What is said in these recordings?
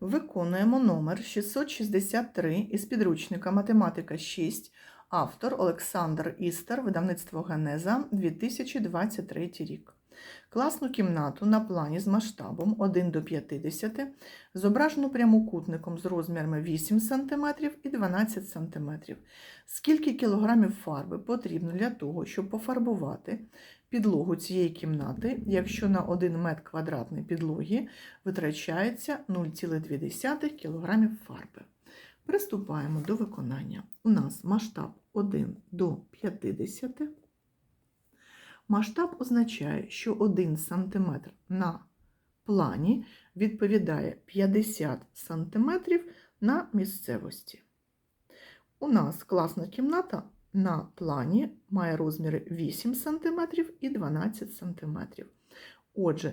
Виконуємо номер 663 із підручника Математика 6, автор Олександр Істер, видавництво Генеза, 2023 рік. Класну кімнату на плані з масштабом 1 до 50 зображено прямокутником з розмірами 8 см і 12 см. Скільки кілограмів фарби потрібно для того, щоб пофарбувати підлогу цієї кімнати, якщо на 1 метр квадратний підлоги витрачається 0,2 кг фарби. Приступаємо до виконання. У нас масштаб 1 до 50. Масштаб означає, що 1 см на плані відповідає 50 см на місцевості. У нас класна кімната на плані має розміри 8 см і 12 см. Отже,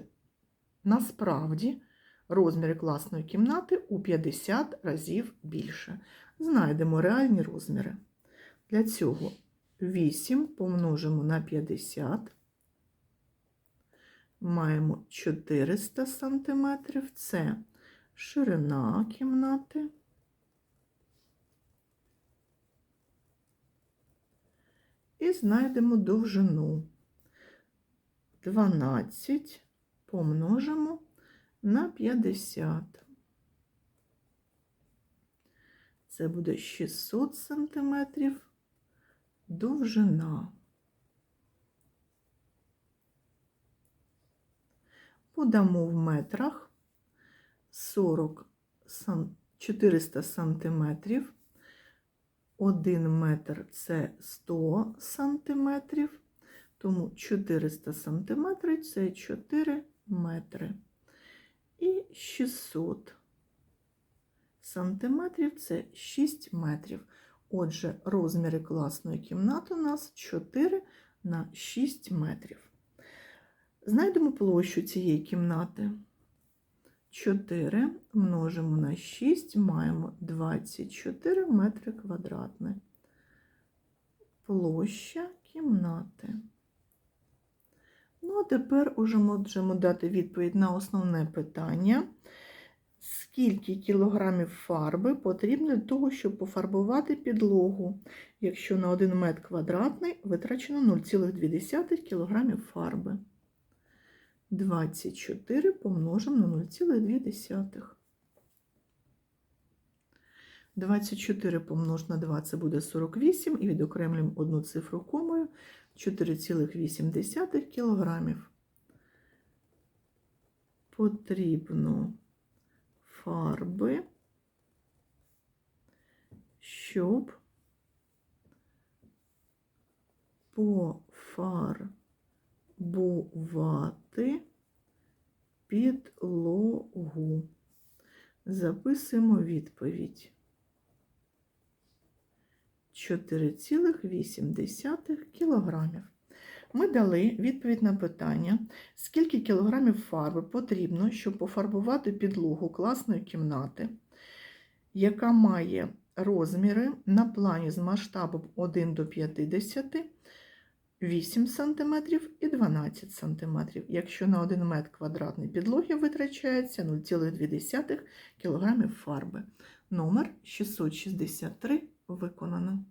насправді розміри класної кімнати у 50 разів більше. Знайдемо реальні розміри. Для цього 8 помножимо на 50. Маємо 400 см. Це ширина кімнати. І знайдемо довжину. 12 помножимо на 50. Це буде 600 см довжина. Подамо в метрах 40 400 сантиметрів. 1 метр це 100 сантиметрів, тому 400 сантиметрів це 4 метри. І 600 сантиметрів це 6 метрів. Отже, розміри класної кімнати у нас 4 на 6 метрів. Знайдемо площу цієї кімнати. 4 множимо на 6, маємо 24 метри квадратні. Площа кімнати. Ну, а тепер уже можемо дати відповідь на основне питання. Скільки кілограмів фарби потрібно для того, щоб пофарбувати підлогу, якщо на 1 метр квадратний витрачено 0,2 кг фарби. 24 помножимо на 0,2. 24 помнож на 2 це буде 48, і відокремлюємо одну цифру комою 4,8 кілограмів. Потрібно фарби, щоб пофарбувати підлогу. Записуємо відповідь. 4,8 кілограмів. Ми дали відповідь на питання, скільки кілограмів фарби потрібно, щоб пофарбувати підлогу класної кімнати, яка має розміри на плані з масштабом 1 до 50, 8 см і 12 см, якщо на 1 метр квадратний підлоги витрачається 0,2 кг фарби. Номер 663 виконано.